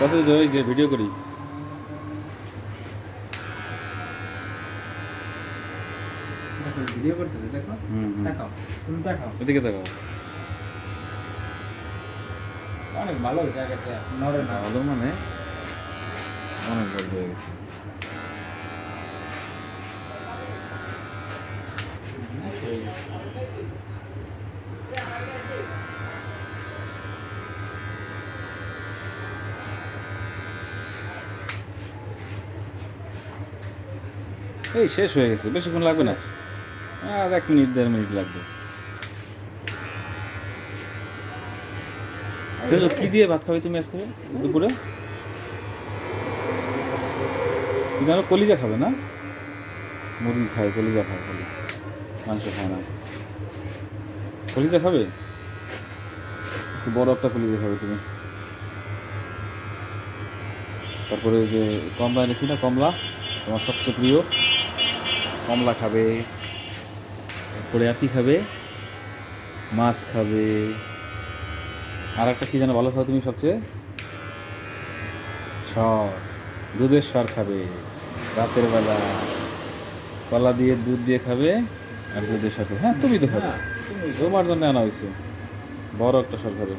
কাছে যাই যে ভিডিও করি। ভিডিও করতেছে দেখো। দেখাও তুমি দেখাও ওদিকে দেখাও অনেক ভালো হয়েছে আগেরটা নড়ে না ভালো মানে অনেক বড় হয়ে গেছে। এই শেষ হয়ে গেছে বেশিক্ষণ লাগবে না। আর এক মিনিট দেড় মিনিট লাগবে। কি দিয়ে ভাত খাবে তুমি আজকে দুপুরে? জানো কলিজা খাবে না? মুরগি খায় কলিজা খায় খালি। মাংস খায় না। কলিজা খাবে? একটু বড় একটা কলিজা খাবে তুমি। তারপরে ওই যে কমলা এনেছি না কমলা? তোমার সবচেয়ে প্রিয়। কমলা খাবে তারপরে আতি খাবে মাছ খাবে। আর একটা কি যেন ভালো খাও তুমি সবচেয়ে? সর দুধের সর খাবে রাতের বেলা। কলা দিয়ে দুধ দিয়ে খাবে আর দুধের সর খাবে। হ্যাঁ তুমি তো খাবে। হ্যাঁ, তুমি তোমার জন্য আনা হয়েছে। বড় একটা সর খাবে।